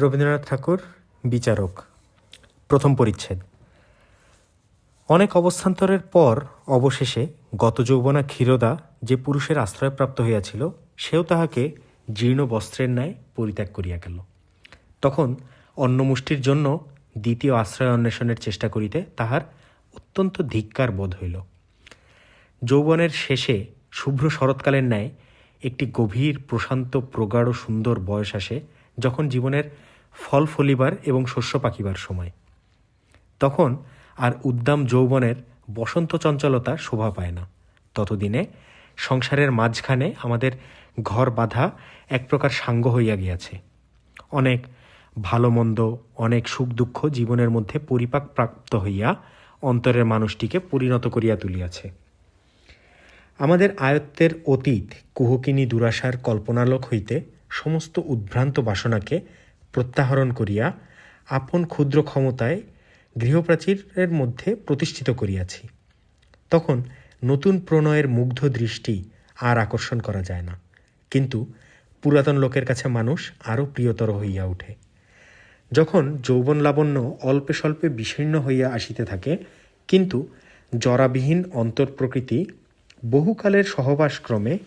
রবীন্দ্রনাথ ঠাকুর বিচারক, প্রথম পরিচ্ছেদ। অনেক অবস্থান্তরের পর অবশেষে গত যৌবনা ক্ষীরদা যে পুরুষের আশ্রয়প্রাপ্ত হইয়াছিল, সেও তাহাকে জীর্ণ বস্ত্রের ন্যায় পরিত্যাগ করিয়া গেল। তখন অন্নমুষ্টির জন্য দ্বিতীয় আশ্রয় অন্বেষণের চেষ্টা করিতে তাহার অত্যন্ত ধিক্কার বোধ হইল। যৌবনের শেষে শুভ্র শরৎকালের ন্যায় একটি গভীর প্রশান্ত, প্রগাঢ়, সুন্দর বয়স আসে, যখন জীবনের ফল ফলিবার এবং শস্য পাকিবার সময়। তখন আর উদ্দাম যৌবনের বসন্ত চঞ্চলতা শোভা পায় না। ততদিনে সংসারের মাঝখানে আমাদের ঘর বাঁধা এক প্রকার সাঙ্গ হইয়া গিয়াছে। অনেক ভালো মন্দ, অনেক সুখ দুঃখ জীবনের মধ্যে পরিপাক প্রাপ্ত হইয়া অন্তরের মানুষটিকে পরিণত করিয়া তুলিয়াছে। আমাদের আয়ত্তের অতীত কুহকিনী দুরাশার কল্পনালোক হইতে সমস্ত উদ্ভ্রান্ত বাসনাকে প্রত্যাহরণ করিয়া আপন ক্ষুদ্র ক্ষমতায় গৃহপ্রাচীরের মধ্যে প্রতিষ্ঠিত করিয়াছি। তখন নতুন প্রণয়ের মুগ্ধ দৃষ্টি আর আকর্ষণ করা যায় না। কিন্তু পুরাতন লোকের কাছে মানুষ আরও প্রিয়তর হইয়া ওঠে। যখন যৌবন লাবণ্য অল্পে স্বল্পে বিশীর্ণ হইয়া আসিতে থাকে, কিন্তু জরাবিহীন অন্তর্প্রকৃতি বহুকালের সহবাসক্রমে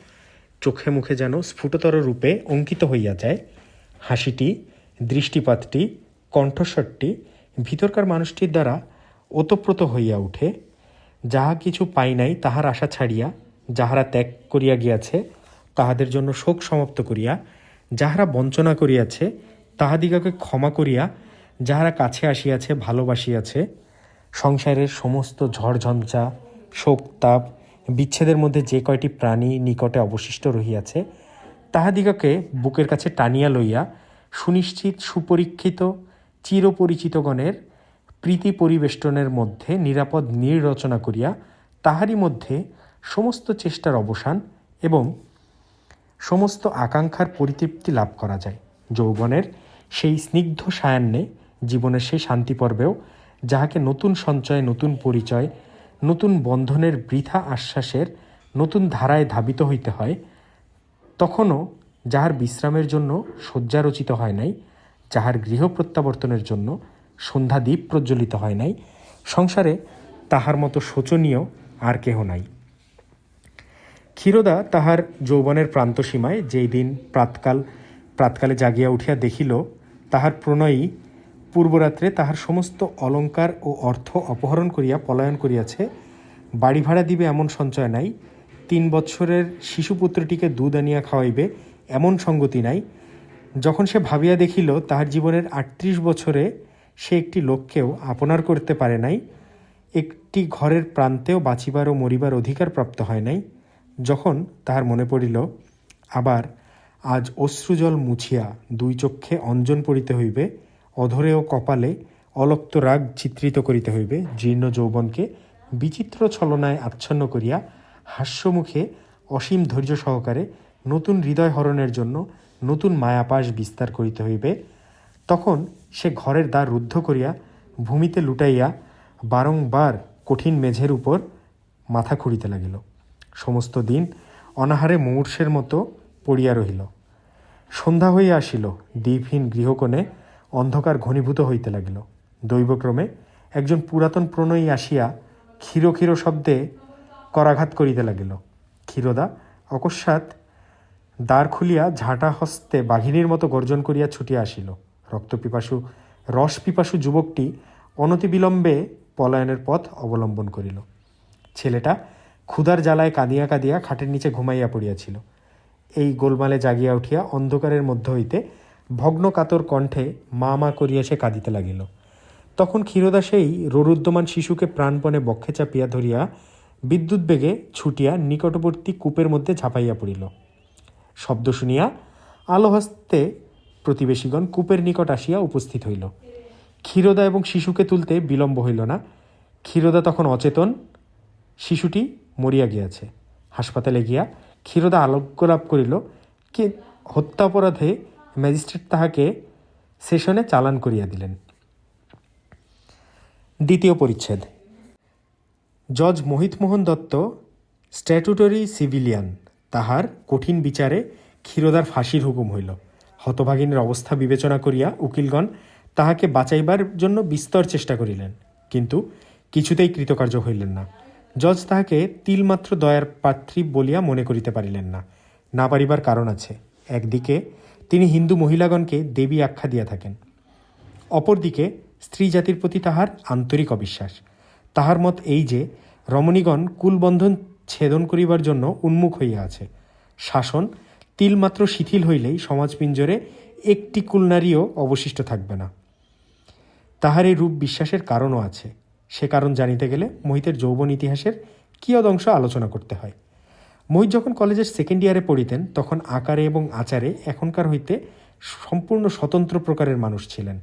চোখে মুখে যেন স্ফুটতর রূপে অঙ্কিত হইয়া যায়, হাসিটি দৃষ্টিপাতটি, কণ্ঠস্বরটি ভিতরকার মানুষটির দ্বারা ওতপ্রোত হইয়া উঠে, যাহা কিছু পাই নাই তাহার আশা ছাড়িয়া, যাহারা ত্যাগ করিয়া গিয়াছে, তাহাদের জন্য শোক সমাপ্ত করিয়া, যাহারা বঞ্চনা করিয়াছে, তাহাদিগকে ক্ষমা করিয়া, যাহারা কাছে আসিয়াছে, ভালোবাসিয়াছে, সংসারের সমস্ত ঝড়ঝঞ্ঝা শোক তাপ, বিচ্ছেদের মধ্যে যে কয়টি প্রাণী নিকটে অবশিষ্ট রহিয়াছে, তাহাদিগকে বুকের কাছে টানিয়া লইয়া সুনিশ্চিত, সুপরীক্ষিত, চিরপরিচিতগণের প্রীতি পরিবেষ্টনের মধ্যে নিরাপদ নীড় রচনা করিয়া তাহারই মধ্যে সমস্ত চেষ্টার অবসান এবং সমস্ত আকাঙ্ক্ষার পরিতৃপ্তি লাভ করা যায়। যৌবনের সেই স্নিগ্ধ সায়ান্নে জীবনের সেই শান্তি পর্বেও যাহাকে নতুন সঞ্চয়, নতুন পরিচয়, নতুন বন্ধনের বৃথা আশ্বাসের, নতুন ধারায় ধাবিত হইতে হয়, তখনও যাহার বিশ্রামের জন্য শয্যা রচিত হয় নাই, যাহার গৃহ প্রত্যাবর্তনের জন্য সন্ধ্যা দ্বীপ প্রজ্বলিত হয় নাই, সংসারে তাহার মতো শোচনীয় আর কেহ নাই। ক্ষীরোদা তাহার যৌবনের প্রান্তসীমায় যেই দিন প্রাতকাল, প্রাতকালে জাগিয়া উঠিয়া দেখিল, তাহার প্রণয়ী পূর্বরাত্রে তাহার সমস্ত অলঙ্কার ও অর্থ অপহরণ করিয়া পলায়ন করিয়াছে বাড়ি ভাড়া দিবে এমন সঞ্চয় নাই, তিন বৎসরের শিশুপুত্রটিকে দুধ আনিয়া খাওয়াইবে এমন সঙ্গতি নাই। যখন সে ভাবিয়া দেখিল তাহার জীবনের আটত্রিশ বছরে সে একটি লোককেও আপনার করতে পারে নাই, একটি ঘরের প্রান্তেও বাঁচিবার ও মরিবার অধিকার প্রাপ্ত হয় নাই, যখন তাহার মনে পড়িল, আবার আজ অশ্রুজল মুছিয়া দুই চক্ষে অঞ্জন পড়িতে হইবে, অধরে ও কপালে অলক্ত রাগ চিত্রিত করিতে হইবে, জীর্ণ যৌবনকে বিচিত্র ছলনায় আচ্ছন্ন করিয়া হাস্যমুখে অসীম ধৈর্য সহকারে নতুন হৃদয় হরণের জন্য নতুন মায়াপাশ বিস্তার করিতে হইবে। তখন সে ঘরের দ্বার রুদ্ধ করিয়া ভূমিতে লুটাইয়া বারংবার কঠিন মেঝের উপর মাথা খুঁড়িতে লাগিল। সমস্ত দিন অনাহারে মুমূর্ষের মতো পড়িয়া রহিল। সন্ধ্যা হইয়া আসিল দ্বীপহীন গৃহকোণে অন্ধকার ঘনীভূত হইতে লাগিল। দৈবক্রমে একজন পুরাতন প্রণয়ী আসিয়া ক্ষীর ক্ষীর শব্দে করাঘাত করিতে লাগিল। ক্ষীরদা অকস্মাৎ দ্বার খুলিয়া ঝাঁটা হস্তে বাঘিনীর মতো গর্জন করিয়া ছুটিয়া আসিল। রক্তপিপাসু রস পিপাসু যুবকটি অনতিবিলম্বে পলায়নের পথ অবলম্বন করিল। ছেলেটা ক্ষুধার জ্বালায় কাঁদিয়া কাঁদিয়া খাটের নিচে ঘুমাইয়া পড়িয়াছিল। এই গোলমালে জাগিয়া উঠিয়া অন্ধকারের মধ্য হইতে ভগ্ন কাতর কণ্ঠে মা মা করিয়া সে কাঁদিতে লাগিল। তখন ক্ষীরদা সেই রোরুদ্যমান শিশুকে প্রাণপণে বক্ষে চাপিয়া ধরিয়া বিদ্যুৎ বেগে ছুটিয়া নিকটবর্তী কূপের মধ্যে ঝাঁপাইয়া পড়িল। শব্দ শুনিয়া আলোহস্তে প্রতিবেশীগণ কূপের নিকট আসিয়া উপস্থিত হইল। ক্ষীরদা এবং শিশুকে তুলতে বিলম্ব হইল না। ক্ষীরদা তখন অচেতন। শিশুটি মরিয়া গিয়াছে। হাসপাতালে গিয়া ক্ষীরদা লাভ করিল, কি হত্যা অপরাধে ম্যাজিস্ট্রেট তাহাকে সেশনে চালান করিয়া দিলেন। দ্বিতীয় পরিচ্ছেদ। জজ মোহিতমোহন দত্ত, স্ট্যাটুটরি সিভিলিয়ান। তাহার কঠিন বিচারে ক্ষীরদার ফাঁসির হুকুম হইল। হতভাগিনীর অবস্থা বিবেচনা করিয়া উকিলগণ তাহাকে বাঁচাইবার জন্য বিস্তর চেষ্টা করিলেন, কিন্তু কিছুতেই কৃতকার্য হইলেন না। জজ তাহাকে তিলমাত্র দয়ার পাত্রী বলিয়া মনে করিতে পারিলেন না। না পারিবার কারণ আছে। একদিকে তিনি হিন্দু মহিলাগণকে দেবী আখ্যা দিয়া থাকেন। অপরদিকে স্ত্রী জাতির প্রতি তাহার আন্তরিক অবিশ্বাস। তাহার মত এই যে রমণীগণ কুলবন্ধন ছেদন করিবার জন্য উন্মুখ হইয়া আছে। শাসন তিলমাত্র শিথিল হইলেই সমাজ পিঞ্জরে একটি কুলনারীও অবশিষ্ট থাকবে না। তাহার এই রূপ বিশ্বাসের কারণও আছে। সে কারণ জানিতে গেলে মোহিতের যৌবন ইতিহাসের কিয়দ অংশ আলোচনা করতে হয়। মোহিত যখন কলেজের সেকেন্ড ইয়ারে পড়িতেন, তখন আকারে এবং আচারে এখনকার হইতে সম্পূর্ণ স্বতন্ত্র প্রকারের মানুষ ছিলেন।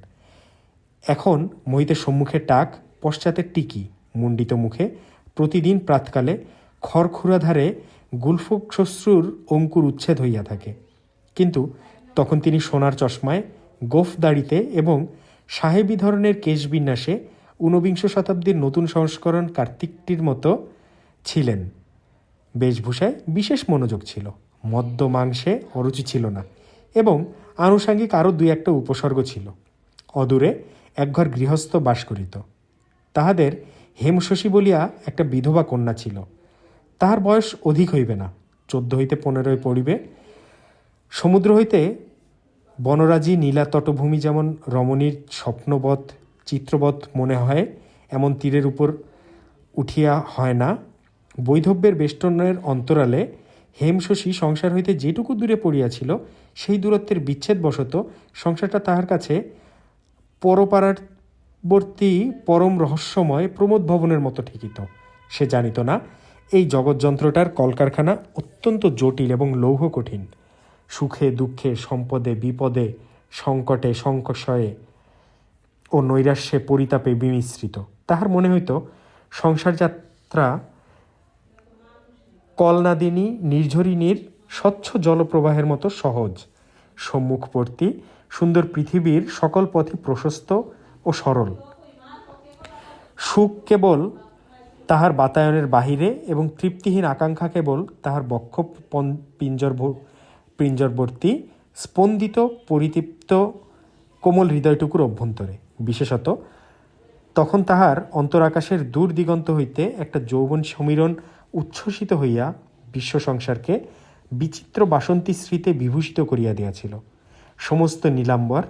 এখন মোহিতের সম্মুখে টাক পশ্চাতে টিকি মুন্ডিত মুখে প্রতিদিন প্রাতকালে খড়খুরাধারে গুলফুক শ্বশ্রুর অঙ্কুর উচ্ছেদ হইয়া থাকে। কিন্তু তখন তিনি সোনার চশমায় গোফ দাড়িতে এবং সাহেবী ধরনের কেশবিন্যাসে ঊনবিংশ শতাব্দীর নতুন সংস্করণ কার্তিকটির মতো ছিলেন। বেশভূষায় বিশেষ মনোযোগ ছিল, মদ্য মাংসে অরুচি ছিল না এবং আনুষাঙ্গিক আরও দুই একটা উপসর্গ ছিল। অদূরে একঘর গৃহস্থ বাস করিত। তাহাদের হেমশশী বলিয়া একটা বিধবা কন্যা ছিল। তাহার বয়স অধিক হইবে না। চোদ্দ হইতে পনেরোয় পড়িবে। সমুদ্র হইতে বনরাজি, নীলা তটভূমি যেমন রমণীর স্বপ্নবধ চিত্রবৎ মনে হয়, এমন তীরের উপর উঠিয়া হয় না। বৈধব্যের বেষ্টনের অন্তরালে হেমশশী সংসার হইতে যেটুকু দূরে পড়িয়াছিল, সেই দূরত্বের বিচ্ছেদ বিচ্ছেদবশত সংসারটা তাহার কাছে পরপারাবর্তী, পরম রহস্যময় প্রমোদ ভবনের মতো ঠিকিত। সে জানিত না এই জগৎযন্ত্রটার কলকারখানা অত্যন্ত জটিল এবং লৌহ কঠিন। সুখে, দুঃখে, সম্পদে, বিপদে, সংকটে সংকশয়ে ও নৈরাশ্যে পরিতাপে বিমিশ্রিত। তাহার মনে হইত সংসার যাত্রা কলনাদিনী, নির্ঝরিণীর স্বচ্ছ জলপ্রবাহের মতো সহজ। সম্মুখবর্তী সুন্দর পৃথিবীর সকল পথই প্রশস্ত ও সরল। সুখ কেবল তাহার বাতায়নের বাহিরে এবং তৃপ্তিহীন আকাঙ্ক্ষা কেবল তাহার বক্ষ পিঞ্জর পিঞ্জরবর্তী, স্পন্দিত, পরিতৃপ্ত, কোমল হৃদয়টুকুর অভ্যন্তরে। বিশেষত, তখন তাহার অন্তরাকাশের দূর দিগন্ত হইতে একটা যৌবন সমীরণ উচ্ছ্বসিত হইয়া বিশ্ব সংসারকে বিচিত্র বাসন্তী স্মৃতে বিভূষিত করিয়া দিয়াছিল। সমস্ত নীলাম্বর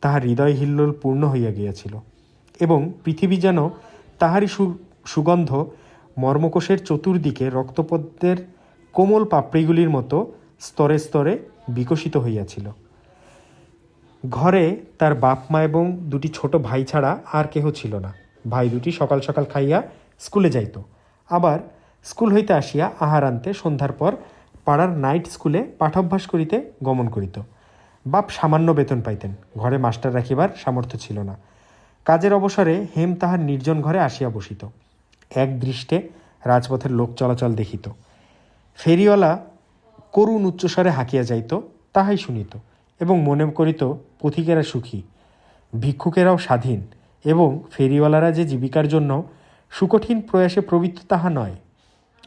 তাহার হৃদয় হিল্লোল পূর্ণ হইয়া গিয়াছিল এবং পৃথিবী যেন তাহারই সু- সুগন্ধ মর্মকোষের চতুর্দিকে রক্তপদ্মের কোমল পাপড়িগুলির মতো স্তরে স্তরে বিকশিত হইয়াছিল। ঘরে তার বাপ মা এবং দুটি ছোট ভাই ছাড়া আর কেহ ছিল না। ভাই দুটি সকাল সকাল খাইয়া স্কুলে যাইত। আবার স্কুল হইতে আসিয়া আহার আনতে সন্ধ্যার পর পাড়ার নাইট স্কুলে পাঠাভ্যাস করিতে গমন করিত। বাপ সামান্য বেতন পাইতেন। ঘরে মাস্টার রাখিবার সামর্থ্য ছিল না। কাজের অবসরে হেম তাহার নির্জন ঘরে আসিয়া বসিত। এক দৃষ্টে রাজপথের লোক চলাচল দেখিত। ফেরিওয়ালা করুণ উচ্চস্বরে হাঁকিয়া যাইত, তাহাই শুনিত এবং মনে করিত, পথিকেরা সুখী, ভিক্ষুকেরাও স্বাধীন এবং ফেরিওয়ালারা যে জীবিকার জন্য সুকঠিন প্রয়াসে প্রবৃত্ত তাহা নয়।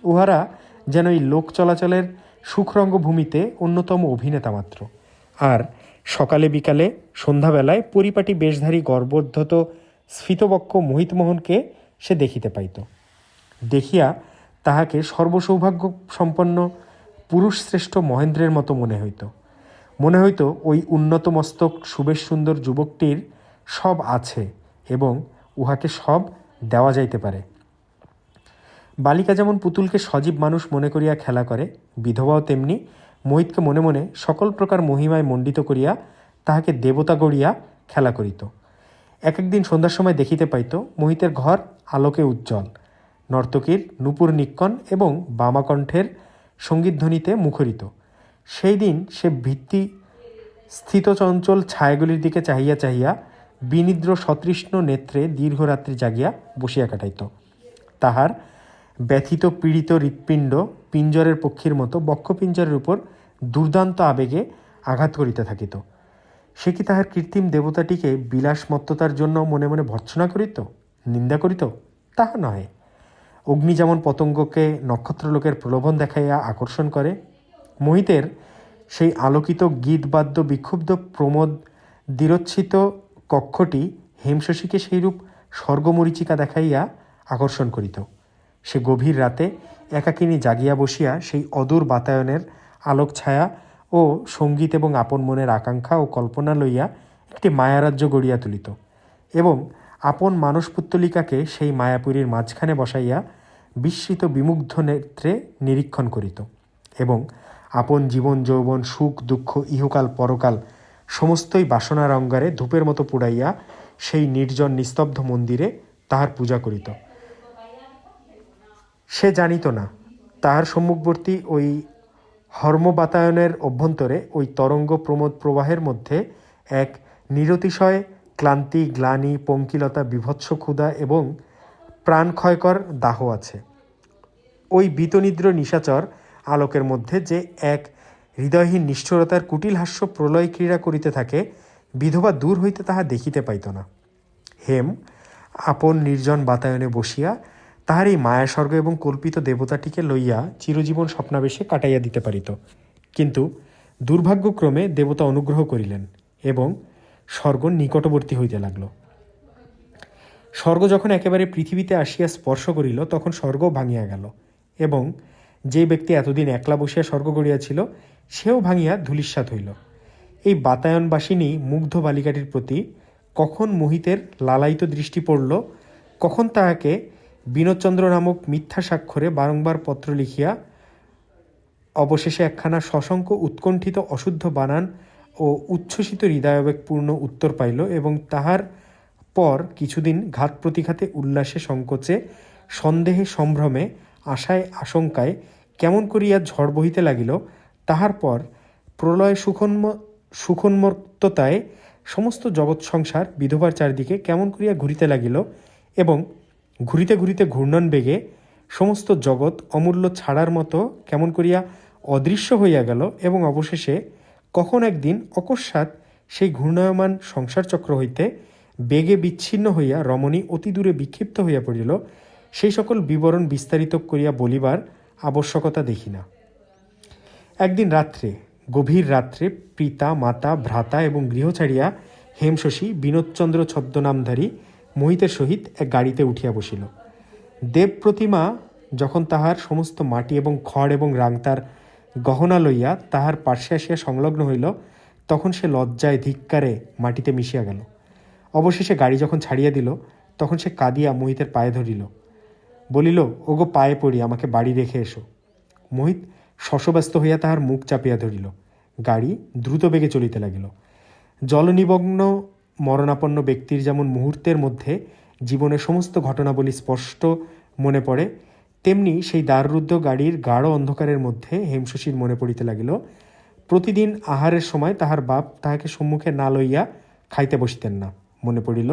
উহারা যেন এই লোক চলাচলের সুখরঙ্গভূমিতে অন্যতম অভিনেতা মাত্র। আর সকালে বিকালে সন্ধ্যাবেলায় পরিপাটি বেশধারী গর্বোদ্ধত স্ফীতবক্ষ মোহিতমোহনকে সে দেখিতে পাইত। দেখিয়া তাহাকে সর্বসৌভাগ্য সম্পন্ন পুরুষশ্রেষ্ঠ মহেন্দ্রের মতো মনে হইত। মনে হইত ওই উন্নত মস্তক সুবেশ সুন্দর যুবকটির সব আছে এবং উহাকে সব দেওয়া যাইতে পারে। বালিকা যেমন পুতুলকে সজীব মানুষ মনে করিয়া খেলা করে, বিধবাও তেমনি মোহিতকে মনে মনে সকল প্রকার মহিমায় মণ্ডিত করিয়া তাহাকে দেবতা গড়িয়া খেলা করিত। এক একদিন সন্ধ্যার সময় দেখিতে পাইত মোহিতের ঘর আলোকে উজ্জ্বল। নর্তকীর নূপুর নিক্কণ এবং বামাকণ্ঠের সঙ্গীতধ্বনিতে মুখরিত। সেই দিন সে ভিত্তি স্থিতচঞ্চল ছায়াগুলির দিকে চাহিয়া চাহিয়া বিনিদ্র সতৃষ্ণ নেত্রে দীর্ঘরাত্রি জাগিয়া বসিয়া কাটাইত। তাহার ব্যথিত পীড়িত হৃৎপিণ্ড পিঞ্জরের পক্ষীর মতো বক্ষপিঞ্জরের উপর দুর্দান্ত আবেগে আঘাত করিতে থাকিত। সে কি তাহার কৃত্রিম দেবতাটিকে বিলাসমত্ততার জন্য মনে মনে ভর্ৎসনা করিত, নিন্দা করিত? তাহা নহে। অগ্নি যেমন পতঙ্গকে নক্ষত্রলোকের প্রলোভন দেখাইয়া আকর্ষণ করে, মোহিতের সেই আলোকিত গীতবাদ্য বিক্ষুব্ধ প্রমোদ দীরচ্ছিত কক্ষটি হেমশশীকে সেইরূপ স্বর্গমরীচিকা দেখাইয়া আকর্ষণ করিত। সে গভীর রাতে একাকিনী জাগিয়া বসিয়া সেই অদূর বাতায়নের আলোক ছায়া ও সংগীত এবং আপন মনের আকাঙ্ক্ষা ও কল্পনা লইয়া একটি মায়ারাজ্য গড়িয়া তুলিত এবং আপন মানস পুত্তলিকাকে সেই মায়াপুরীর মাঝখানে বসাইয়া বিস্মিত বিমুগ্ধ নেত্রে নিরীক্ষণ করিত এবং আপন জীবন, যৌবন, সুখ, দুঃখ, ইহকাল, পরকাল সমস্তই বাসনার অঙ্গারে ধূপের মতো পুড়াইয়া সেই নির্জন নিস্তব্ধ মন্দিরে তাহার পূজা করিত। সে জানিত না, তাহার সম্মুখবর্তী ওই হর্মবাতায়নের অভ্যন্তরে ওই তরঙ্গ প্রমোদ প্রবাহের মধ্যে এক নিরতিশয়, ক্লান্তি, গ্লানি, পঙ্কিলতা, বিভৎস ক্ষুধা এবং প্রাণক্ষয়কর দাহ আছে। ওই বিতনিদ্র নিশাচর আলোকের মধ্যে যে এক হৃদয়হীন নিষ্ঠুরতার কুটিল হাস্য প্রলয় ক্রীড়া করিতে থাকে, বিধবা দূর হইতে তাহা দেখিতে পাইত না। হেম, আপন নির্জন বাতায়নে বসিয়া তাহার এই মায়াস্বর্গ এবং কল্পিত দেবতাটিকে লইয়া চিরজীবন স্বপ্নাবেশে কাটাইয়া দিতে পারিত। কিন্তু দুর্ভাগ্যক্রমে দেবতা অনুগ্রহ করিলেন এবং স্বর্গ নিকটবর্তী হইতে লাগল। স্বর্গ যখন একেবারে পৃথিবীতে আসিয়া স্পর্শ করিল, তখন স্বর্গ ভাঙিয়া গেল এবং যে ব্যক্তি এতদিন একলা বসিয়া স্বর্গ গড়িয়াছিল, সেও ভাঙিয়া ধূলিস্বাত হইল। এই বাতায়নবাসিনী মুগ্ধ বালিকাটির প্রতি কখন মোহিতের লালায়িত দৃষ্টি পড়ল, কখন তাহাকে বিনোদচন্দ্র নামক মিথ্যা স্বাক্ষরে বারংবার পত্র লিখিয়া অবশেষে একখানা সশঙ্ক উৎকণ্ঠিত অশুদ্ধ বানান ও উচ্ছ্বসিত হৃদয়াবেগপূর্ণ উত্তর পাইল এবং তাহার পর কিছুদিন ঘাত প্রতিঘাতে উল্লাসে সংকোচে, সন্দেহে সম্ভ্রমে, আশায় আশঙ্কায় কেমন করিয়া ঝড় বহিতে লাগিল, তাহার পর প্রলয় সুখন্ম, সুখোন্মত্ততায় সমস্ত জগৎ সংসার বিধবার চারিদিকে কেমন করিয়া ঘুরিতে লাগিল এবং ঘুরিতে ঘুরিতে ঘূর্ণন বেগে সমস্ত জগৎ অমূল্য ছাড়ার মতো কেমন করিয়া অদৃশ্য হইয়া গেল এবং অবশেষে কখন একদিন অকস্মাৎ সেই ঘূর্ণায়মান সংসার চক্র হইতে বেগে বিচ্ছিন্ন হইয়া রমণী অতি দূরে বিক্ষিপ্ত হইয়া পড়িল, সেই সকল বিবরণ বিস্তারিত করিয়া বলিবার আবশ্যকতা দেখি না। একদিন রাত্রে, গভীর রাত্রে পিতা, মাতা, ভ্রাতা এবং গৃহ ছাড়িয়া হেমশশী বিনোদচন্দ্র ছদ্মনামধারী মোহিতের সহিত এক গাড়িতে উঠিয়া বসিল। দেব প্রতিমা যখন তাহার সমস্ত মাটি এবং খড় এবং রাংতার গহনা লইয়া তাহার পার্শ্বে আসিয়া সংলগ্ন হইল, তখন সে লজ্জায় ধিক্কারে মাটিতে মিশিয়া গেল। অবশেষে গাড়ি যখন ছাড়িয়া দিল, তখন সে কাঁদিয়া মোহিতের পায়ে ধরিল। বলিল, ওগো, পায়ে পড়ি, আমাকে বাড়ি রেখে এসো। মোহিত শশব্যস্ত হইয়া তাহার মুখ চাপিয়া ধরিল। গাড়ি দ্রুত বেগে চলিতে লাগিল। জলনিমগ্ন মরণাপন্ন ব্যক্তির যেমন মুহূর্তের মধ্যে জীবনের সমস্ত ঘটনাবলী স্পষ্ট মনে পড়ে, তেমনি সেই দ্বাররুদ্ধ গাড়ির গাঢ় অন্ধকারের মধ্যে হেমশশীর মনে পড়িতে লাগিল। প্রতিদিন আহারের সময় তাহার বাপ তাহাকে সম্মুখে না লইয়া খাইতে বসিতেন না, মনে পড়িল।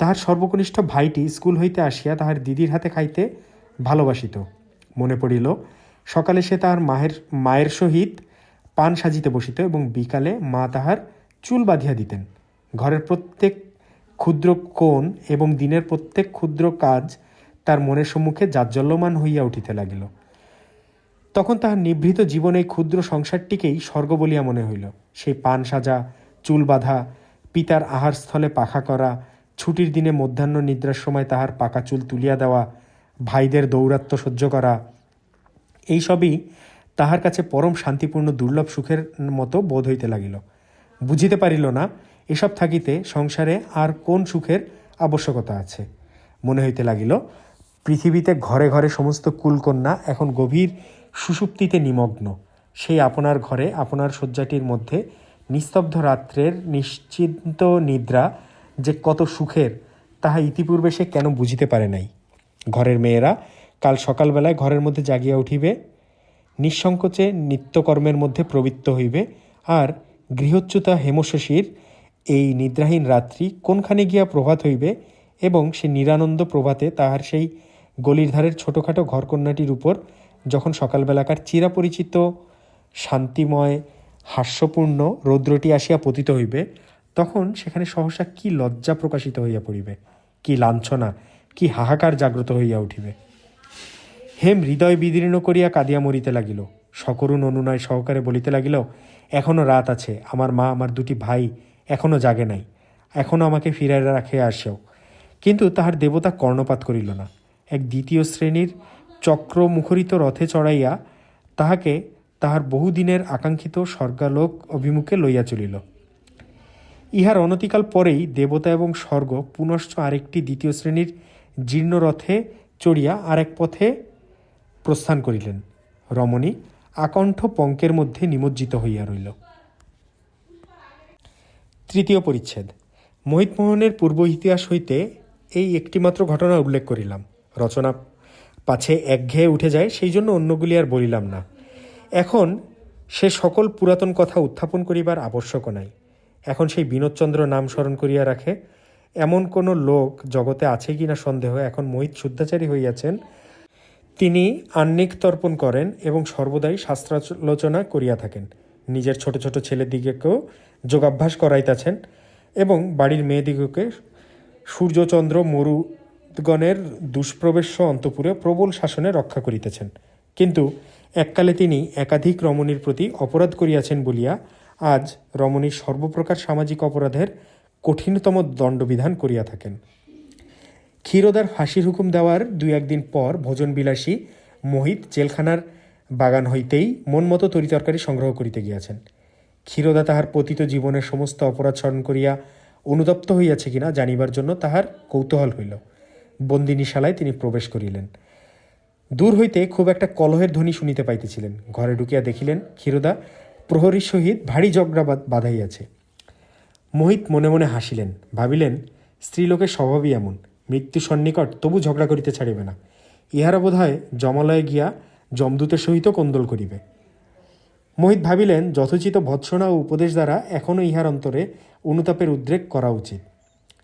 তাহার সর্বকনিষ্ঠ ভাইটি স্কুল হইতে আসিয়া তাহার দিদির হাতে খাইতে ভালোবাসিত, মনে পড়িল। সকালে সে তাহার মায়ের মায়ের সহিত পান সাজিতে বসিত এবং বিকালে মা তাহার চুল বাঁধিয়া দিতেন। ঘরের প্রত্যেক ক্ষুদ্র কোণ এবং দিনের প্রত্যেক ক্ষুদ্র কাজ তার মনের সম্মুখে জাজ্জল্যমান হইয়া উঠিতে লাগিল। তখন তাহার নিভৃত জীবনে এই ক্ষুদ্র সংসারটিকেই স্বর্গ বলিয়া মনে হইল। সেই পান সাজা, চুল বাঁধা, পিতার আহারস্থলে পাখা করা, ছুটির দিনে মধ্যাহ্ন নিদ্রার সময় তাহার পাকা চুল তুলিয়া দেওয়া, ভাইদের দৌরাত্ম্য সহ্য করা এইসবই তাহার কাছে পরম শান্তিপূর্ণ দুর্লভ সুখের মতো বোধ হইতে লাগিল। বুঝিতে পারিল না এসব থাকিতে সংসারে আর কোন সুখের আবশ্যকতা আছে? মনে হইতে লাগিল, পৃথিবীতে ঘরে ঘরে সমস্ত কুলকন্যা এখন গভীর সুষুপ্তিতে নিমগ্ন। সেই আপনার ঘরে আপনার শয্যাটির মধ্যে নিস্তব্ধ রাত্রের নিশ্চিন্ত নিদ্রা যে কত সুখের, তাহা ইতিপূর্বে সে কেন বুঝিতে পারে নাই? ঘরের মেয়েরা কাল সকালবেলায় ঘরের মধ্যে জাগিয়া উঠিবে, নিঃসংকোচে নিত্যকর্মের মধ্যে প্রবৃত্ত হইবে, আর গৃহচ্যুতা হেমশশীর এই নিদ্রাহীন রাত্রি কোনখানে গিয়া প্রভাত হইবে এবং সে নিরানন্দ প্রভাতে তাহার সেই গলির ধারের ছোটোখাটো ঘরকন্যাটির উপর যখন সকালবেলাকার চিরাপরিচিত, শান্তিময়, হাস্যপূর্ণ রৌদ্রটি আসিয়া পতিত হইবে, তখন সেখানে সহসা কি লজ্জা প্রকাশিত হইয়া পড়িবে, কি লাঞ্ছনা, কি হাহাকার জাগ্রত হইয়া উঠিবে। হেম হৃদয় বিদীর্ণ করিয়া কাঁদিয়া মরিতে লাগিল, সকরুণ অনুনয় সহকারে বলিতে লাগিল এখনও রাত আছে, আমার মা, আমার দুটি ভাই এখনও জাগে নাই। এখনও আমাকে ফিরাইয়া রাখিয়া আসেও কিন্তু তাহার দেবতা কর্ণপাত করিল না। এক দ্বিতীয় শ্রেণির চক্র মুখরিত রথে চড়াইয়া তাহাকে তাহার বহুদিনের আকাঙ্ক্ষিত স্বর্গালোক অভিমুখে লইয়া চলিল। ইহার অনতিকাল পরেই দেবতা এবং স্বর্গ পুনশ্চ আরেকটি দ্বিতীয় শ্রেণির জীর্ণ রথে চড়িয়া আরেক পথে প্রস্থান করিলেন। রমণী আকণ্ঠ পঙ্কের মধ্যে নিমজ্জিত হইয়া রইল। তৃতীয় পরিচ্ছেদ। মোহিতমোহনের পূর্ব ইতিহাস হইতে এই একটিমাত্র ঘটনা উল্লেখ করিলাম। রচনা পাছে একঘেয়ে উঠে যায়, সেই জন্য অন্যগুলি আর বলিলাম না। এখন সে সকল পুরাতন কথা উত্থাপন করিবার আবশ্যক নাই। এখন সেই বিনোদচন্দ্র নাম স্মরণ করিয়া রাখে, এমন কোনো লোক জগতে আছে কি না সন্দেহ এখন মোহিত শুদ্ধাচারী হইয়াছেন, তিনি আহ্নিক তর্পণ করেন এবং সর্বদাই শাস্ত্রালোচনা করিয়া থাকেন। নিজের ছোট ছোট ছেলেদিগকেও যোগাভ্যাস করাইতেছেন এবং বাড়ির মেয়েদিগকে সূর্যচন্দ্র মরুগণের দুষ্প্রবেশ্য অন্তপুরে প্রবল শাসনে রক্ষা করিতেছেন। কিন্তু এককালে তিনি একাধিক রমণীর প্রতি অপরাধ করিয়াছেন বলিয়া আজ রমণীর সর্বপ্রকার সামাজিক অপরাধের কঠিনতম দণ্ডবিধান করিয়া থাকেন। ক্ষীরোদার ফাঁসির হুকুম দেওয়ার দুই একদিন পর ভোজনবিলাসী মোহিত জেলখানার বাগান হইতেই মন মতো তরিতরকারি সংগ্রহ করিতে গিয়াছেন। ক্ষীরোদা তাহার পতিত জীবনের সমস্ত অপরাধ করিয়া অনুতপ্ত হইয়াছে কিনা জানিবার জন্য তাহার কৌতূহল হইল। বন্দিনীশালায় তিনি প্রবেশ করিলেন। দূর হইতে খুব একটা কলহের ধ্বনি শুনিতে পাইতেছিলেন। ঘরে ঢুকিয়া দেখিলেন ক্ষীরদা প্রহরীর সহিত ভারী ঝগড়া বাধ- বাঁধাইয়াছে। মোহিত মনে মনে হাসিলেন, ভাবিলেন, স্ত্রীলোকের স্বভাবই এমন। মৃত্যু সন্নিকট তবু ঝগড়া করিতে ছাড়িবে না। ইহারা বোধ হয় জমালয়ে গিয়া যমদূতের সহিত কোন্দল করিবে। মোহিত ভাবিলেন, যথোচিত ভৎসনা ও উপদেশ দ্বারা এখনও ইহার অন্তরে অনুতাপের উদ্রেক করা উচিত।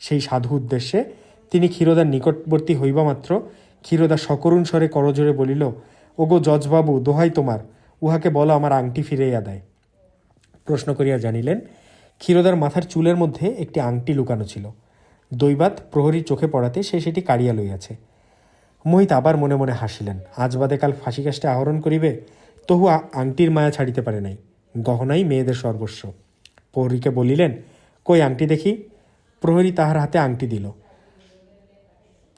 সেই সাধু উদ্দেশ্যে তিনি ক্ষীরোদার নিকটবর্তী হইবা মাত্র ক্ষীরোদা সকরুণ স্বরে করজোরে বলিল, ওগো জজবাবু, দোহাই তোমার, উহাকে বলো আমার আংটি ফিরাইয়া দেয়। প্রশ্ন করিয়া জানিলেন, ক্ষীরোদার মাথার চুলের মধ্যে একটি আংটি লুকানো ছিল। দৈবাত প্রহরীর চোখে পড়াতে সে সেটি কাড়িয়া লইয়াছে। মোহিত আবার মনে মনে হাসিলেন, আজ বাদে কাল ফাঁসি কাজটা আহরণ করিবে? আ- আংটির মায়া ছাড়িতে পারে নাই, গহনাই মেয়েদের সর্বস্ব। প্রহরীকে বলিলেন, কই আংটি দেখি? প্রহরী তাহার হাতে আংটি দিল।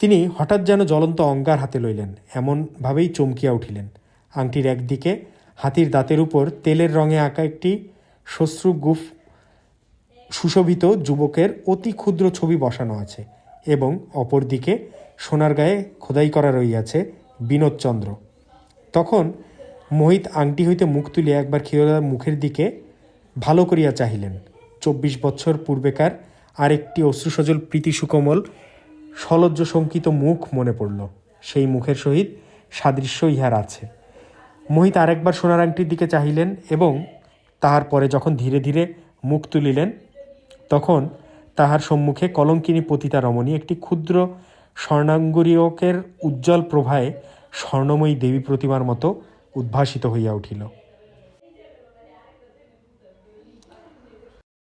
তিনি হঠাৎ যেন জ্বলন্ত অঙ্গার হাতে লইলেন এমনভাবেই চমকিয়া উঠিলেন। আংটির একদিকে হাতির দাঁতের উপর তেলের রঙে আঁকা একটি গুফ, সুশোভিত যুবকের অতি ক্ষুদ্র ছবি বসানো আছে, এবং অপরদিকে সোনার গায়ে খোদাই করা রইয়াছে বিনোদচন্দ্র। তখন মোহিত আংটি হইতে মুখ তুলিয়া একবার ক্ষীরদার মুখের দিকে ভালো করিয়া চাহিলেন। চব্বিশ বছর পূর্বেকার আরেকটি অশ্রুসজল প্রীতি সুকোমল, সলজ্জ শঙ্কিত মুখ মনে পড়ল। সেই মুখের সহিত সাদৃশ্য ইহার আছে। মোহিত আরেকবার সোনার আংটির দিকে চাহিলেন এবং তাহার পরে যখন ধীরে ধীরে মুখ তুলিলেন, তখন তাহার সম্মুখে কলঙ্কিনী পতিতা রমণী একটি ক্ষুদ্র স্বর্ণাঙ্গুরীয়কের উজ্জ্বল প্রভায় স্বর্ণময়ী দেবী প্রতিমার মতো উদ্ভাসিত হইয়া উঠিল।